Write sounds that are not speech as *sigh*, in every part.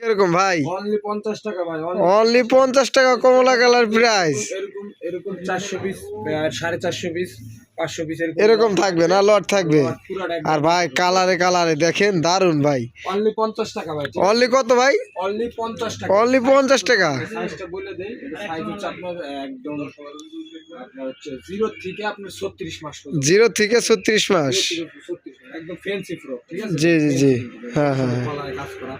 কীরকম ভাই? অনলি পঞ্চাশ টাকা ভাই অনলি পঞ্চাশ টাকা কমলা কালার প্রাইস এরকম এরকম পিস এরকম। থাকবে না লট থাকবে। আর ভাই কালারে কালারে দেখেন দারুণ ভাই। অনলি পঞ্চাশ টাকা ভাই। অনলি কত ভাই? অনলি পঞ্চাশ টাকা। অনলি পঞ্চাশ টাকা। সাইজটা বলে দেই সাইজ হচ্ছে আপনার একদম জিরো থেকে আপনার ছত্রিশ মাস জিরো থেকে ছত্রিশ মাস। একদম ফ্যান্সি ফ্রক ঠিক আছে? জি জি জি। হ্যাঁ হ্যাঁ হ্যাঁ। কাজ করা।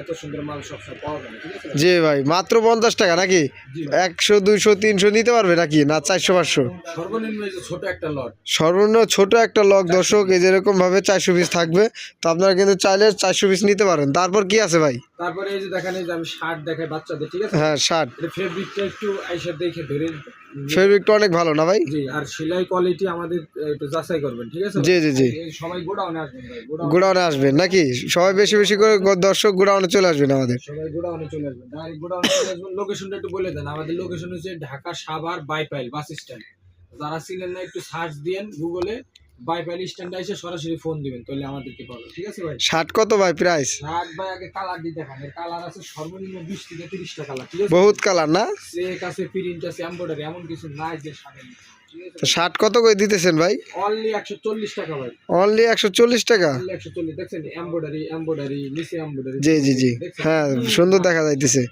এত সুন্দর মাল সবসময় পাওয়া যায় ঠিক আছে? জি ভাই মাত্র পঞ্চাশ টাকা নাকি? একশো দুইশো তিনশো নিতে পারবে নাকি? না চারশো পাঁচশো? সর্বনিম্ন ছোট একটা লট সর্বনিম্ন ছোট একটা লক দর্শক এই যেরকম ভাবে চারশো পিস থাকবে তো আপনারা কিন্তু চাইলে চারশো পিস নিতে পারেন। তারপর কি আছে ভাই? তারপরে এই যে দেখেন এই যে আমি শার্ট দেখাই বাচ্চাদের ঠিক আছে? হ্যাঁ শার্ট ফেব্রিকটা একটু আইসা দেখে ধরে ফেব্রিকটা অনেক ভালো না ভাই? জি আর সেলাই কোয়ালিটি আমাদের একটু যাচাই করবেন ঠিক আছে? জি জি জি। সবাই গোডাউনে আসবেন ভাই গোডাউনে। আসবেন নাকি? সবাই বেশি বেশি করে দর্শক গোডাউনে চলে আসবেন আমাদের। সবাই গোডাউনে চলে আসবেন। ডাইরেক্ট গোডাউনে চলে আসবেন লোকেশনটা একটু বলে দেন। আমাদের লোকেশন হচ্ছে ঢাকা সাভার বাইপাইল বাস স্ট্যান্ড যারা চিনেন না একটু সার্চ দিয়েন গুগলে বাইপাইল স্ট্যান্ডে এসে সরাসরি ফোন দিবেন তাহলে আমাদেরকে পাবেন ঠিক আছে ভাই? শার্ট কত ভাই প্রাইস শার্ট ভাই আগে কালার দিয়ে দেখান এর কালার আছে সর্বনিম্ন বিশ থেকে তিরিশটা কালার ঠিক আছে? বহুত কালার না? চেক আছে প্রিন্ট আছে এমব্রয়ডারি এমন কিছু নাই যে শার্টের তো শার্ট কত করে দিতেছেন ভাই? অনলি একশো চল্লিশ টাকা ভাই। অনলি একশো চল্লিশ টাকা? একশো চল্লিশ দেখছেন? এমব্রয়ডারি এমব্রয়ডারি নিচে এমব্রয়ডারি জি জি জি। হ্যাঁ সুন্দর দেখা যাইতেছে।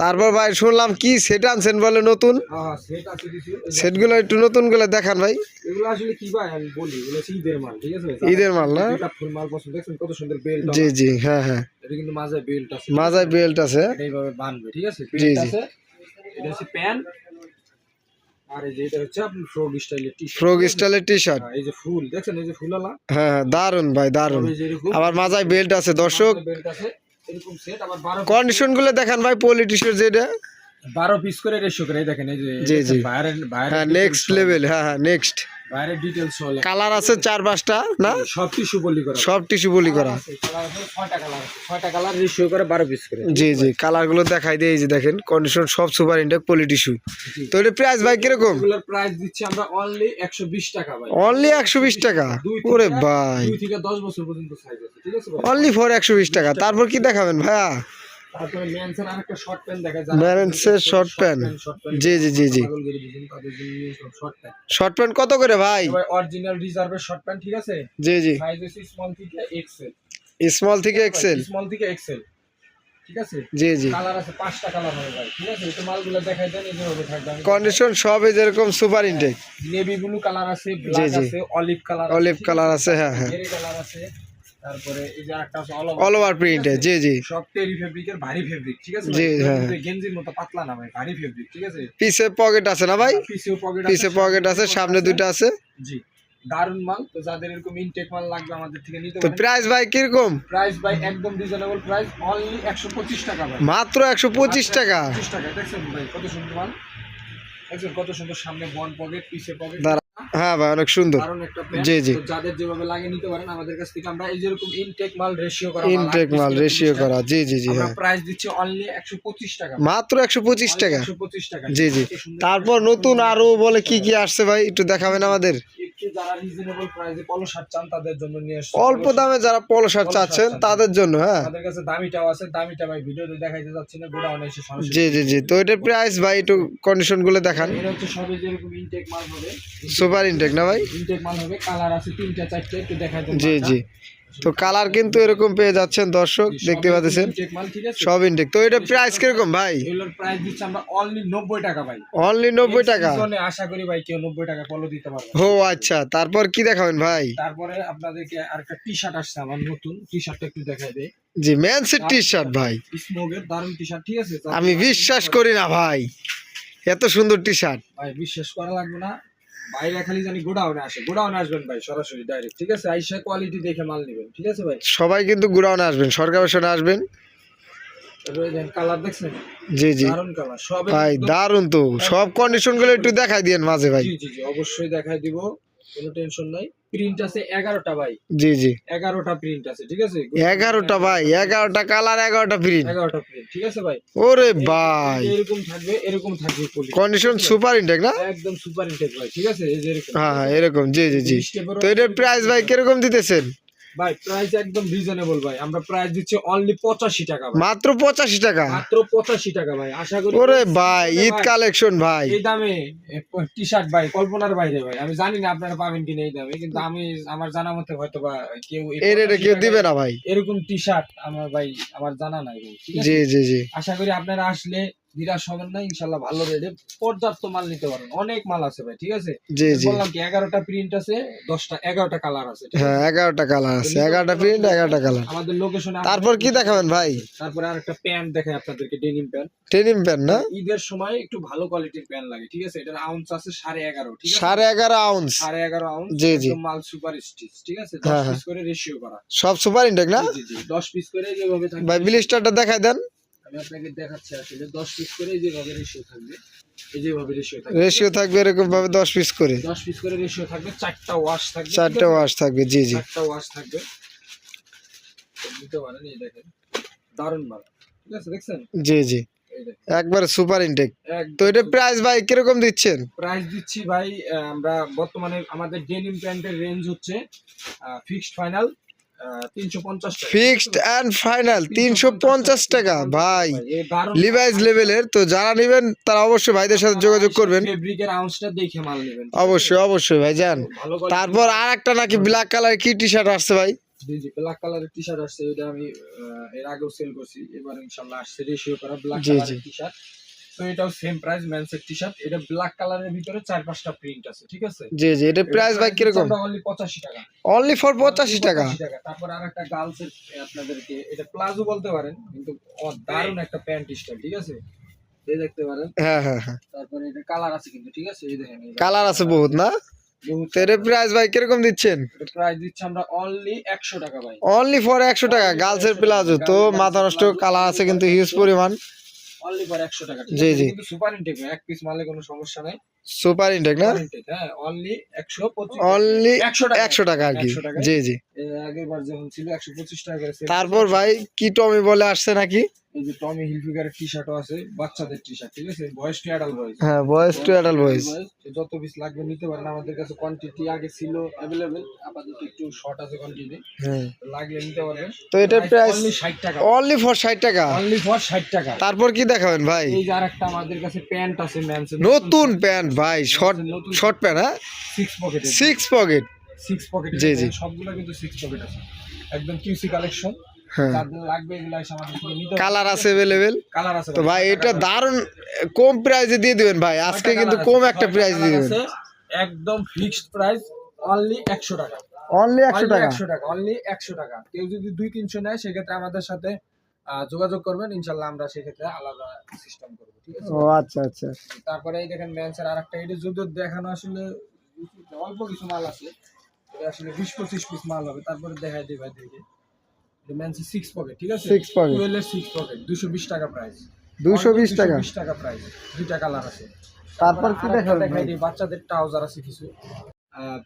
তারপর ভাই শুনলাম কি সেট আনছেন বলে নতুন? হ্যাঁ সেট আছে কিছু। সেটগুলো একটু নতুনগুলো দেখান ভাই। ঈদের মাল না? জি জি হ্যাঁ হ্যাঁ। এটা বেল্ট আছে মাজায় বেল্ট আছে। জি, জি। হ্যাঁ হ্যাঁ দারুণ ভাই দারুণ আবার মাজায় বেল্ট আছে দর্শক। এরকম সেট আবার বারো কন্ডিশনগুলো দেখান ভাই পলিটিশিয়ার যেটা বারো পিস করে রেশিও করে দেখেন এই যে জি, জি। বাইরের হ্যাঁ নেক্সট লেভেল হ্যাঁ হ্যাঁ নেক্সট হলে। কালার আছে চার পাঁচটা না? সব টিস্যু বলি করা। সব টিস্যু বলি করা। কালার আছে ছয়টা কালার ছয়টা কালার রেশিও করে বারো পিস করে। জি জি কালারগুলো দেখাই দিয়ে এই যে দেখেন কন্ডিশন সব সুপার ইন্টেক জি। তো এটা প্রাইস ভাই কীরকম? এগুলোর প্রাইস দিচ্ছি আমরা অনলি একশো বিশ টাকা ভাই। অনলি একশো বিশ টাকা? ওরে ভাই। দুই থেকে দশ বছর পর্যন্ত সাইজ আছে ঠিক আছে ভাই? অনলি ফর একশো বিশ টাকা। তারপর কি দেখাবেন ভাইয়া? তারপরে মেন্সের আরেকটা শর্ট প্যান্ট দেখা মেন্সের short pant। জি, জি, জি, জি। শর্ট প্যান্ট কত করে ভাই? অরিজিনাল রিজার্ভের শর্ট প্যান্ট ঠিক আছে? জি জি। সাইজ হচ্ছে স্মল থেকে এক্সেল স্মল থেকে এক্সেল স্মল থেকে এক্সেল ঠিক আছে? জি জি। কালার আছে পাঁচটা কালার হবে ভাই ঠিক আছে? একটু মালগুলো দেখাই দেন এই যেভাবে থাকবে কন্ডিশন সব এই যেরকম super intact navy blue colour আছে ব্ল্যাক আছে অলিভ কালার অলিভ কালার আছে? হ্যাঁ হ্যাঁ। কালার আছে। তারপরে এই যে একটা আছে অল ওভার প্রিন্টে জি জি। সব টেরি ফেব্রিকের ভারী ফেব্রিক ঠিক আছে জি, হ্যাঁ। গেঞ্জির মতো পাতলা না ভাই ভারী ফেব্রিক ঠিক আছে? পিছে পকেট আছে না ভাই? পিছেও পকেট পিছে পকেট আছে সামনে দুটো আছে। জি। দারুণ মাল তো যাদের এরকম ইনটেক মাল লাগবে আমাদের থেকে নিতে তো প্রাইস ভাই কীরকম? প্রাইস ভাই একদম রিজনেবল প্রাইস অনলি একশো পঁচিশ টাকা ভাই। মাত্র একশো পঁচিশ টাকা। পঁচিশ টাকা দেখছেন ভাই কত সুন্দর মাল? দেখছেন কত সুন্দর সামনে বন পকেট পিছে পকেট হ্যাঁ ভাই অনেক সুন্দর। জি, জি। যাদের যেভাবে লাগে নিতে পারেন আমাদের কাছ থেকে আমরা এই যেরকম ইনটেক মাল রেশিও করা ইনটেক মাল রেশিও করা জি জি জি হ্যাঁ। প্রাইস দিচ্ছি অনলি একশো পঁচিশ টাকা। মাত্র একশো পঁচিশ টাকা। জি জি। তারপর নতুন আরও বলে কি কি আসছে ভাই একটু দেখাবেন আমাদের? যারা রিজনেবল প্রাইসে পলো শার্ট চান তাদের জন্য নিয়ে আসছি অল্প দামে যারা পলো শার্ট চাচ্ছেন তাদের জন্য হ্যাঁ। আমাদের কাছে দামিটাও আছে দামিটা ভাই ভিডিওতে দেখাইতে যাচ্ছি না গোডাউনে এসে সরাসরি জি জি জি। তো এটার প্রাইস ভাই একটু কন্ডিশনগুলো দেখান। এটা হচ্ছে সবে যেরকম ইনটেক মাল হবে। সুপার ইনটেক না ভাই? ইনটেক মাল হবে কালার আছে তিনটা চারটে একটু দেখাই দেন জি জি। তো কালার কিন্তু এরকম পেয়ে যাচ্ছেন দর্শক দেখতে পাচ্ছেন। সব ইনটেক। তো এটা প্রাইস কীরকম ভাই? প্রাইস দিচ্ছি আমরা অনলি নব্বই টাকা ভাই। অনলি নব্বই টাকা? সিজনে আশা করি ভাই কেউ নব্বই টাকা পলো দিতে পারবে। ও আচ্ছা তারপর কি দেখাবেন ভাই? তারপরে আপনাদেরকে আরেকটা টি শার্ট আসছে আমার নতুন। টি শার্টটা একটু দেখাই দেয় জি ম্যানসের টি শার্ট ভাই। স্মোকের দারুণ টি শার্ট ঠিক আছে? আমি বিশ্বাস করি না ভাই। এত সুন্দর টি শার্ট ভাই বিশ্বাস করা লাগবে না। বাইরে খালি জানি গোডাউনে আসে। গোডাউনে আসবেন ভাই সরাসরি ডাইরেক্ট ঠিক আছে? আইসা কোয়ালিটি দেখে মাল নেবেন ঠিক আছে ভাই? সবাই কিন্তু গুড়াউনে আসবেন সরকার আসবেন। কালার দেখছেন? জি জি। দারুণ কালার সব ভাই দারুণ তো। সব কন্ডিশনগুলো একটু দেখাই দিয়েন মাঝে ভাই। জি জি জি অবশ্যই দেখাই দিব কোনো টেনশন নাই। প্রিন্ট আছে এগারোটা ভাই। জি জি। এগারোটা প্রিন্ট আছে ঠিক আছে? এগারোটা ভাই এগারোটা কালার এগারোটা প্রিন্ট এগারোটা প্রিন্ট ঠিক আছে ভাই? ওরে ভাই। এরকম থাকবে এরকম থাকবে কন্ডিশন সুপার ইনটেক না? একদম সুপার ইনটেক ভাই ঠিক আছে? এই যে এরকম। হ্যাঁ হ্যাঁ এরকম জি জি জি। তো এটার প্রাইস ভাই। কীরকম দিতেছেন? ভাই প্রাইস একদম রিজনেবল ভাই। আমরা প্রাইস দিচ্ছি অনলি পঁচাশি টাকা ভাই। মাত্র পঁচাশি টাকা? মাত্র পঁচাশি টাকা ভাই। আশা করি ওরে ভাই ঈদ কালেকশন ভাই। এই দামে টি শার্ট ভাই কল্পনার বাইরে ভাই। আমি জানি না আপনারা পাবেন কিনা এই দামে কিন্তু আমি আমার জানা মতে হয়তো বা কেউ এর এটা কেউ দিবে না ভাই। এরকম টি শার্ট আমার ভাই আমার জানা নাই ভাই জি জি জি। আশা করি আপনারা আসলে নিরাশ হবেন না ইনশাল্লাহ ভালো রেটে পর্যাপ্ত মাল নিতে পারেন অনেক মাল আছে ভাই ঠিক আছে? জি জি। বললাম কি এগারোটা প্রিন্ট আছে দশটা এগারোটা কালার আছে হ্যাঁ এগারোটা কালার আছে এগারোটা প্রিন্ট এগারোটা কালার আমাদের লোকেশনে তারপর কি দেখাবেন ভাই? তারপরে আর একটা প্যান্ট দেখাই আপনাদেরকে ডেনিম প্যান্ট টেনিম প্যান্ট না? ঈদের সময় একটু ভালো কোয়ালিটির প্যান্ট লাগে ঠিক আছে? এটার আউন্স আছে সাড়ে এগারো ঠিক আছে? সাড়ে এগারো আউন্স সাড়ে এগারো আউন্স জি, জি। মাল সুপার স্টিচ ঠিক আছে? দশ হ্যাঁ, হ্যাঁ। পিস করে রেশিও করা। সব সুপার ইনটেক না? জি জি দশ পিস করে যেভাবে ভাই ব্লিস্টারটা দেখাই দেন। আমি আপনাকে দেখাচ্ছি আসলে দশ পিস করে যেভাবে রেশিও থাকবে এই যেভাবে রেশিও থাকবে। রেশিও থাকবে এরকম ভাবে দশ পিস করে। দশ পিস করে রেশিও থাকবে চারটা ওয়াশ থাকবে চারটে? ওয়াশ থাকবে জি জি। চারটা ওয়াশ থাকবে। দিতে পারেন এই দেখেন দারুণ মাল ঠিক আছে দেখছেন? জি জি। একবার সুপার ইনটেক তো এটা প্রাইস ভাই কীরকম দিচ্ছেন? প্রাইস দিচ্ছি ভাই আমরা বর্তমানে আমাদের ডেনিম প্যান্টের রেঞ্জ হচ্ছে fixed final fixed and final তিনশো পঞ্চাশ টাকা ভাই। লিভাইস লেভেলের তো যারা নেবেন তারা অবশ্যই ভাইদের সাথে যোগাযোগ করবেন। অবশ্যই অবশ্যই ভাই যান। তারপর আর একটা নাকি ব্ল্যাক কালার কি টি শার্ট আসছে ভাই? জি ব্ল্যাক কালারের টি শার্ট আসছে এটা আমি এর আগেও সেল করছি। এবার ইনশাল্লাহ আসছে। রেশিও করা ব্ল্যাক কালারের টি শার্ট তো এটাও সেম প্রাইস মেন্সের টি শার্ট এটা ব্ল্যাক কালারের ভিতরে চার পাঁচটা প্রিন্ট আছে ঠিক আছে? জি জি এটা প্রাইস ভাই কীরকম? অনলি পঁচাশি টাকা। অনলি ফর পঁচাশি টাকা। 85 টাকা। তারপর আর একটা গার্লস এর আপনাদেরকে এটা প্লাজো বলতে পারেন কিন্তু দারুণ একটা প্যান্ট স্টাইল ঠিক আছে? এই দেখতে পারেন। হ্যাঁ হ্যাঁ হ্যাঁ। তারপরে এটা কালার আছে কিন্তু ঠিক আছে? এই দেখেন কালার আছে বহুত না? তো এটা প্রাইস ভাই কীরকম দিচ্ছেন? প্রাইস দিচ্ছি আমরা অনলি একশো টাকা ভাই। অনলি ফর একশো টাকা গার্লসের প্লাজো তো মাথা নষ্ট কালার আছে কিন্তু হিউজ পরিমাণ। অনলি ফর একশো টাকা। জি, জি। কিন্তু সুপার ইনটেক এক পিস মালে কোনো সমস্যা নাই। সুপার ইনটেক না? হ্যাঁ অনলি একশো পঁচিশ অনলি একশো টাকা। একশো টাকা আর কি। জি জি। আগেরবার আগের বার যখন ছিল একশো পঁচিশ টাকা করে তারপর ভাই কি টমি বলে আসছে নাকি? এই যে টমি হিলফিগারের টি শার্টও আছে বাচ্চাদের টি শার্ট ঠিক আছে? বয়স টু অ্যাডাল্ট বয়স হ্যাঁ বয়েস টু অ্যাডাল্ট বয়েস যত পিস লাগবে নিতে পারেন। আমাদের কাছে কোয়ান্টিটি আগে ছিল অ্যাভেলেবেল আপাতত একটু শর্ট আছে কোয়ান্টিটি হ্যাঁ। লাগলে নিতে পারবেন। তো এটার প্রাইস অনলি ষাট টাকা। অনলি ফর ষাট টাকা? অনলি ফর ষাট টাকা। তারপর কি দেখাবেন ভাই? এই যে আরেকটা আমাদের কাছে প্যান্ট আছে ম্যানস নতুন প্যান্ট ভাই শর্ট নতুন শর্ট প্যান্ট হ্যাঁ? Six pocket six pocket six pocket জি, জি। সবগুলো কিন্তু সিক্স পকেট আছে। একদম কিউসি কালেকশন হ্যাঁ। কালার আছে অ্যাভেলেবেল কালার আছে তো ভাই এটা দারুণ কম প্রাইসে দিয়ে দিবেন ভাই। আজকে কিন্তু কম একটা প্রাইস দিয়ে দিবেন। একদম ফিক্সড প্রাইস অনলি একশো টাকা। অনলি একশো টাকা? একশো টাকা অনলি একশো টাকা। কেউ যদি দুই তিনশো নেয় সেক্ষেত্রে আমাদের সাথে যোগাযোগ করবেন। ইনশাল্লাহ আমরা সেক্ষেত্রে আলাদা সিস্টেম করব ঠিক আছে? ও আচ্ছা আচ্ছা। তারপরে এই দেখেন ম্যান্সের আর একটা এটা যদি দেখানো আসলে অল্প কিছু মাল আছে। এটা আসলে বিশ পঁচিশ পিস মাল হবে। তারপরে দেখাই দিই ভাই দেখে। ম্যান্সের সিক্স পকেট ঠিক আছে? Six pocket। টুয়েলভের সিক্স পকেট দুশো বিশ টাকা প্রাইস দুশো বিশ টাকা বিশ টাকা। প্রাইস দুইটা কালার আছে। তারপর কি দেখাই? দিই বাচ্চাদের ট্রাউজার আছে কিছু।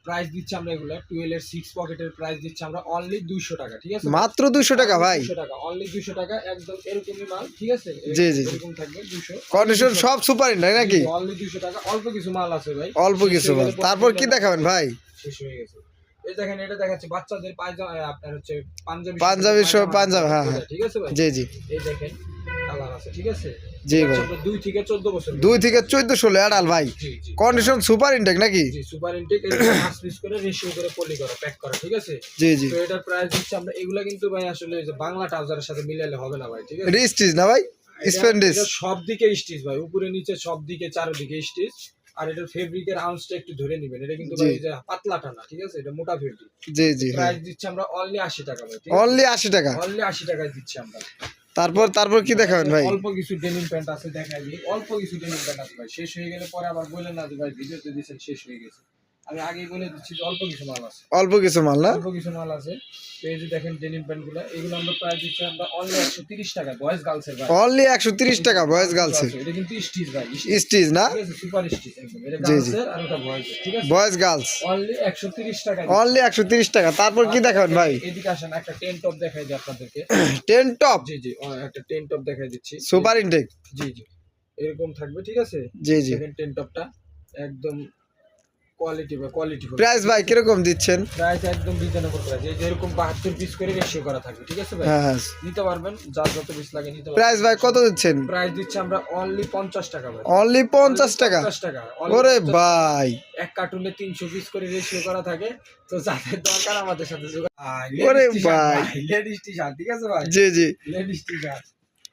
প্রাইস দিচ্ছি আমরা এগুলো টুয়েলভ এর সিক্স পকেটের প্রাইস দিচ্ছি আমরা অনলি দুইশো টাকা ঠিক আছে? মাত্র দুশো টাকা ভাই। দুশো টাকা অনলি দুশো টাকা একদম এরকমই মাল ঠিক আছে? জি, জি। এরকম থাকবে দুশো। কন্ডিশন সব সুপার ইনটেক নাকি? অনলি দুশো টাকা অল্প কিছু মাল আছে ভাই। অল্প কিছু মাল। তারপর কি দেখাবেন ভাই? শেষ হয়ে গেছে। এই দেখেন এটা দেখাচ্ছে বাচ্চাদের পায়জামা আপনার হচ্ছে পাঞ্জাবি পাঞ্জাবি পায়জামা। পাঞ্জাবি, হ্যাঁ, হ্যাঁ। ঠিক আছে ভাই? জি জি। এই দেখেন কালার আছে ঠিক আছে? জি ভাই। দুই থেকে চোদ্দ বছর দুই থেকে চোদ্দ ষোলো অ্যাডাল ভাই। কন্ডিশন সুপার ইনটেক নাকি? সুপার ইনটেক পাঁচ পিস করে রেশিও করে পলি করা প্যাক করা ঠিক আছে? জি জি। তো এটার প্রাইস আমরা এগুলা কিন্তু ভাই আসলে যে বাংলা ট্রাউজারের সাথে মিলালে হবে না ভাই ঠিক আছে? রিস্টিজ না ভাই? স্পেন্ডিস সব দিকে স্টিচ ভাই উপরে নিচে সব দিকে চারদিকে স্টিচ আর এটার ফেব্রিকের আউন্সটা একটু ধরে নেবেন। এটা কিন্তু। পাতলাটা না ঠিক আছে? এটা মোটা ফেব্রিক জি জি হ্যাঁ। প্রাইস দিচ্ছি আমরা অনলি আশি টাকা ভাই অনলি আশি টাকা? অনলি আশি টাকায় দিচ্ছি আমরা। তারপর তারপর কি দেখাবেন ভাই? অল্প কিছু ডেনিম প্যান্ট আছে দেখাই দিই। অল্প কিছু ডেনিম প্যান্ট আছে ভাই শেষ হয়ে গেলে পরে আবার বললেন না যে ভাই ভিডিওতে দিয়েছেন শেষ হয়ে গেছে। আমি আগেই বলে দিচ্ছি যে অল্প কিছু মাল আছে। অল্প কিছু মাল না? অল্প কিছু মাল আছে। তো এই যে দেখেন ডেনিম এগুলো আমরা প্রায় দিচ্ছি আমরা অনলি একশো তিরিশ টাকা বয়েজ গার্লসের ভাই। অনলি একশো তিরিশ টাকা বয়েজ গার্লসের এটা কিন্তু স্টিচ ভাই স্টিচ না? সুপার স্টিচ একদম। এটা। গার্লসের আর ওটা বয়েজ ঠিক আছে? বয়েজ গার্লস অনলি একশো তিরিশ টাকা অনলি একশো তিরিশ টাকা। তারপর কি দেখাবেন ভাই? এদিকে আসেন একটা টেন টপ দেখাই দিই আপনাদেরকে। *clears throat* টেন টপ জি জি একটা টেন টপ দেখাই দিচ্ছি। সুপার ইনটেক জি জি। এরকম থাকবে ঠিক আছে? জি জি। দেখেন টেন টপটা একদম কোয়ালিটি বা কোয়ালিটি প্রাইস ভাই কীরকম দিচ্ছেন? প্রাইস একদম রিজনেবল প্রাইস এই যেরকম বাহাত্তর পিস করে রেশিও করা থাকবে ঠিক আছে ভাই? হ্যাঁ হ্যাঁ। নিতে পারবেন যার যত পিস লাগে নিতে পারবেন। প্রাইস ভাই কত দিচ্ছেন? প্রাইস দিচ্ছি আমরা অনলি পঞ্চাশ টাকা ভাই। অনলি পঞ্চাশ টাকা? পঞ্চাশ টাকা। Only ওরে ভাই। এক কার্টুনে তিনশো পিস করে রেশিও করা থাকে। তো যাদের দরকার আমাদের সাথে ওরে ভাই। লেডিস টি ঠিক আছে ভাই? জি জি। লেডিস টি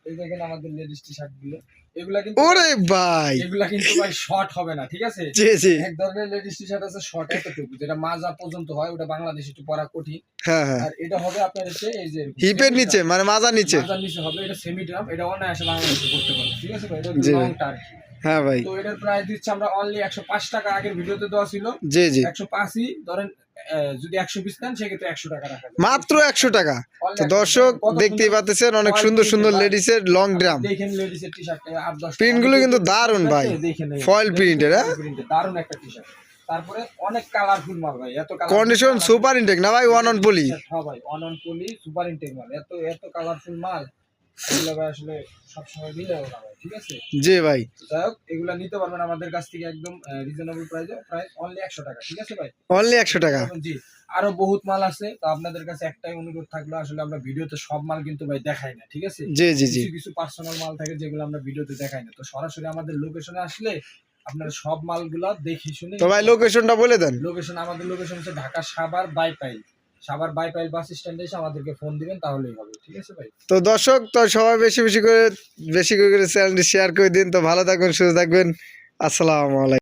এই দেখেন আমাদের লেডিস টি শার্টগুলো। এগুলা কিন্তু ওরে ভাই! এগুলা কিন্তু ভাই শর্ট হবে না ঠিক আছে? জি জি। এক ধরনের লেডিস টি শার্ট আছে শর্ট এতটুকু যেটা মাজা পর্যন্ত হয় ওটা বাংলাদেশে একটু পরা কঠিন। হ্যাঁ হ্যাঁ। আর এটা হবে আপনার হচ্ছে এই যে হিপের নিচে মানে মাজার নিচে। মাজার নিচে হবে এটা সেমি ড্রাম এটা অনায়াসে বাংলাদেশে করতে পারবে ঠিক আছে ভাই? এটা লং টার্ম হ্যাঁ ভাই। তো এটার প্রাইস দিচ্ছি আমরা অনলি একশো পাঁচ টাকা। আগের ভিডিওতে দেওয়া ছিল। জি জি। একশো পাঁচই। ধরেন যদি একশো পিস নেন সেক্ষেত্রে একশো টাকা রাখা মাত্র একশো টাকা। তো দর্শক দেখতেই পাচ্ছেন অনেক সুন্দর সুন্দর লেডিসের লং ড্রাম দেখেন লেডিস এর টি শার্ট আট দশ Print গুলো কিন্তু দারুণ ভাই। Print এর, হ্যাঁ? দারুণ একটা টি শার্ট তারপরে অনেক কালারফুল মাল ভাই এত কন্ডিশন সুপার ইনটেক না ভাই? ওয়ান অন পলি হ্যাঁ ভাই অন অন পলি সুপার ইনটেক মাল। এত এত কালারফুল মাল। এগুলো আসলে সবসময় মিলেও না ঠিক আছে? জি ভাই। যাই হোক এগুলা নিতে পারবেন আমাদের কাছ থেকে একদম রিজনেবল প্রাইসে প্রাইস অনলি একশো টাকা ঠিক আছে ভাই? অনলি একশো টাকা। জি আরও বহুত মাল আছে তো আপনাদের কাছে একটাই অনুরোধ থাকল আসলে আমরা ভিডিওতে সব মাল কিন্তু ভাই দেখাই না ঠিক আছে? জি জি জি। কিছু কিছু পার্সোনাল মাল থাকে যেগুলো আমরা ভিডিওতে দেখাই না তো সরাসরি আমাদের লোকেশনে আসলে আপনারা সব মালগুলা দেখে শুনে তো ভাই লোকেশনটা বলে দেন। লোকেশন আমাদের লোকেশন হচ্ছে ঢাকা সাভার বাইপাইল। সাভার বাইপাইল বাস স্ট্যান্ডে এসে আমাদেরকে ফোন দিবেন, তাহলেই হবে, ঠিক আছে ভাই? তো দর্শক, তো সবাই বেশি বেশি করে বেশি করে চ্যানেলটি শেয়ার করে দিন, তো ভালো থাকবেন, সুস্থ থাকবেন, আসসালামু আলাইকুম।